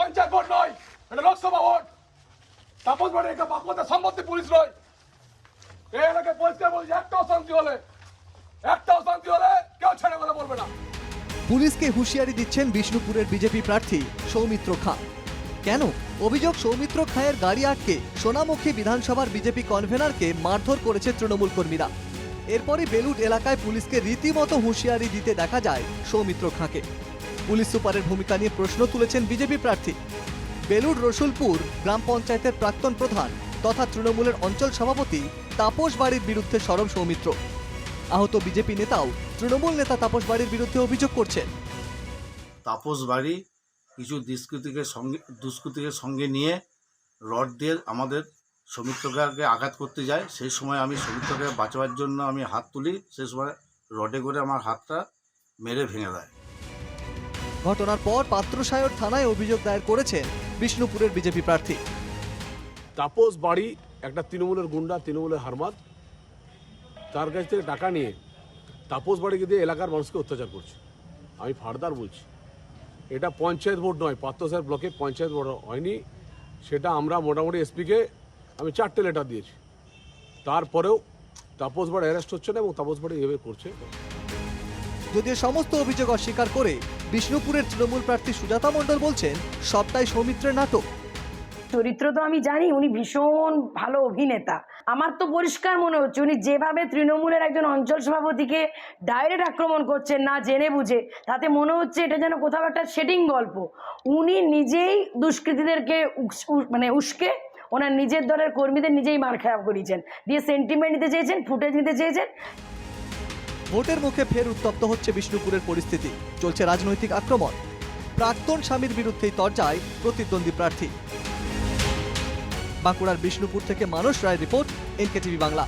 Panchayat vote নয়, এটা Lok Sabha vote. Tapas বাড়ি এটা বাপমতা সম্পত্তি পুলিশ নয়। এই এলাকায় পরিষ্কার বলছি একটাও শান্তি হলে, একটাও শান্তি হলে কেউ ছেড়ে কথা বলবে না। পুলিশকে হুঁশিয়ারি দিচ্ছেন বিষ্ণুপুরের বিজেপি প্রার্থী সৌমিত্র খাঁ। কেন? অভিযোগ সৌমিত্র খাঁয়ের গাড়ি আটকে সোনামুখী বিধানসভার বিজেপি কনভেনারকে মারধর করেছে তৃণমূল কর্মীরা। এরপরই বেলুট এলাকায় পুলিশকে রীতিমতো হুঁশিয়ারি দিতে দেখা যায় সৌমিত্র খাঁকে। পুলিশ সুপারের ভূমিকা নিয়ে প্রশ্ন তুলেছেন বিজেপি প্রার্থী। বেলুর রসুলপুর গ্রাম পঞ্চায়েতের প্রাক্তন প্রধান তথা তৃণমূলের অঞ্চল সভাপতি তাপস বাড়ির বিরুদ্ধে সরব সৌমিত্র। আহত বিজেপি নেতাও তৃণমূল নেতা তাপস বাড়ির বিরুদ্ধে অভিযোগ করছেন। তাপস বাড়ি কিছু দুষ্কৃতীকে সঙ্গে দুষ্কৃতীকে সঙ্গে নিয়ে রড দিয়ে আমাদের সৌমিত্রকে আঘাত করতে যায়। সেই সময় আমি সৌমিত্রকে বাঁচাবার জন্য আমি হাত তুলি। সেই সময় রডে করে আমার হাতটা মেরে ভেঙে দেয়। ঘটনার পর পাত্রসায়র থানায় অভিযোগ দায়ের করেছেন বিষ্ণুপুরের বিজেপি প্রার্থী। তাপস বাড়ি, একটা তৃণমূলের গুন্ডা, তৃণমূলের হারমাত তার কাছ থেকে টাকা নিয়ে তাপস বাড়িকে দিয়ে এলাকার মানুষকে অত্যাচার করছে। আমি ফার্দার বলছি, এটা পঞ্চায়েত ভোট নয় পাত্রসাহেব ব্লকে পঞ্চায়েত ভোট হয়নি। সেটা আমরা মোটামুটি এসপিকে আমি চারটে লেটার দিয়েছি। তারপরেও তাপস বাড়ি অ্যারেস্ট হচ্ছে না এবং তাপস বাড়ি এভাবে করছে। যদিও সমস্ত অভিযোগ অস্বীকার করে বিষ্ণুপুরের তৃণমূল প্রার্থী সুজাতা মণ্ডল বলছেন, সবটাই সৌমিত্রের নাটক। চরিত্র তো আমি জানি, উনি ভীষণ ভালো অভিনেতা। আমার তো পরিষ্কার মনে হচ্ছে, উনি যেভাবে তৃণমূলের একজন অঞ্চল সভাপতিকে ডাইরেক্ট আক্রমণ করছেন না জেনে বুঝে, তাতে মনে হচ্ছে এটা যেন কোথাও একটা সেটিং গল্প। উনি নিজেই দুষ্কৃতীদেরকে মানে উস্কে ওনার নিজের দলের কর্মীদের নিজেই মার খারাপ করিয়েছেন দিয়ে সেন্টিমেন্ট নিতে চেয়েছেন ফুটেজ নিতে চেয়েছেন। ভোটের মুখে ফের উত্তপ্ত হচ্ছে বিষ্ণুপুরের পরিস্থিতি। চলছে রাজনৈতিক আক্রমণ। প্রাক্তন স্বামীর বিরুদ্ধেই তর্জায় প্রতিদ্বন্দ্বী প্রার্থী। বাঁকুড়ার বিষ্ণুপুর থেকে মানস রায় রিপোর্ট, এনকেটিভি বাংলা।